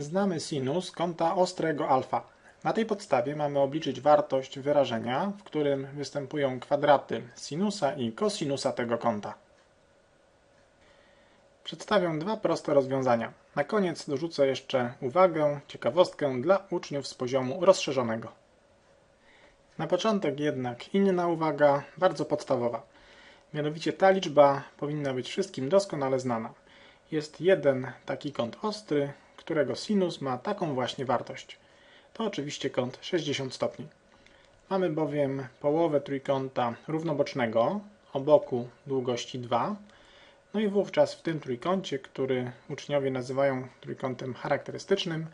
Znamy sinus kąta ostrego alfa. Na tej podstawie mamy obliczyć wartość wyrażenia, w którym występują kwadraty sinusa i kosinusa tego kąta. Przedstawię dwa proste rozwiązania. Na koniec dorzucę jeszcze uwagę, ciekawostkę dla uczniów z poziomu rozszerzonego. Na początek jednak inna uwaga, bardzo podstawowa. Mianowicie ta liczba powinna być wszystkim doskonale znana. Jest jeden taki kąt ostry, którego sinus ma taką właśnie wartość. To oczywiście kąt 60 stopni. Mamy bowiem połowę trójkąta równobocznego o boku długości 2. No i wówczas w tym trójkącie, który uczniowie nazywają trójkątem charakterystycznym,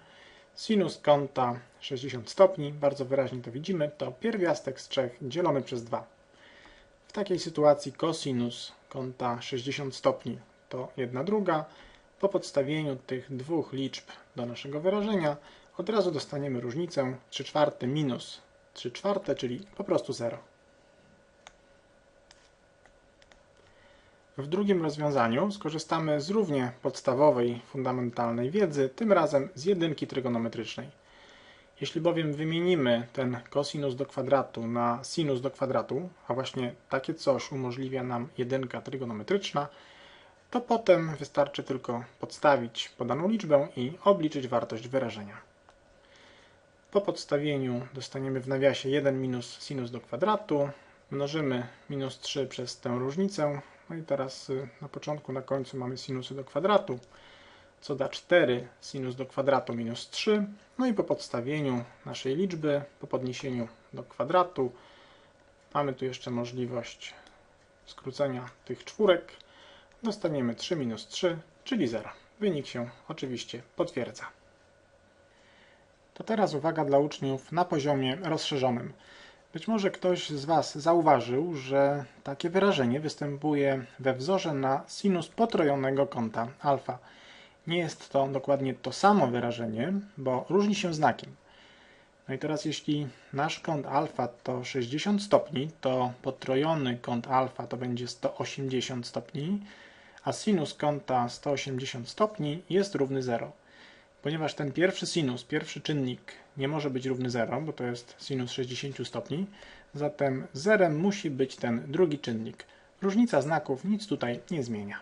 sinus kąta 60 stopni, bardzo wyraźnie to widzimy, to pierwiastek z 3 dzielony przez 2. W takiej sytuacji cosinus kąta 60 stopni to 1 druga. Po podstawieniu tych dwóch liczb do naszego wyrażenia od razu dostaniemy różnicę 3 czwarte minus 3 czwarte, czyli po prostu 0. W drugim rozwiązaniu skorzystamy z równie podstawowej, fundamentalnej wiedzy, tym razem z jedynki trygonometrycznej. Jeśli bowiem wymienimy ten kosinus do kwadratu na sinus do kwadratu, a właśnie takie coś umożliwia nam jedynka trygonometryczna, to potem wystarczy tylko podstawić podaną liczbę i obliczyć wartość wyrażenia. Po podstawieniu dostaniemy w nawiasie 1 minus sinus do kwadratu, mnożymy minus 3 przez tę różnicę, no i teraz y, na początku, na końcu mamy sinusy do kwadratu, co da 4 sinus do kwadratu minus 3. No i po podstawieniu naszej liczby, po podniesieniu do kwadratu, mamy tu jeszcze możliwość skrócenia tych czwórek. Dostaniemy 3 minus 3, czyli 0. Wynik się oczywiście potwierdza. To teraz uwaga dla uczniów na poziomie rozszerzonym. Być może ktoś z Was zauważył, że takie wyrażenie występuje we wzorze na sinus potrojonego kąta alfa. Nie jest to dokładnie to samo wyrażenie, bo różni się znakiem. No i teraz jeśli nasz kąt alfa to 60 stopni, to potrojony kąt alfa to będzie 180 stopni, a sinus kąta 180 stopni jest równy 0. Ponieważ ten pierwszy sinus, pierwszy czynnik nie może być równy 0, bo to jest sinus 60 stopni, zatem zerem musi być ten drugi czynnik. Różnica znaków nic tutaj nie zmienia.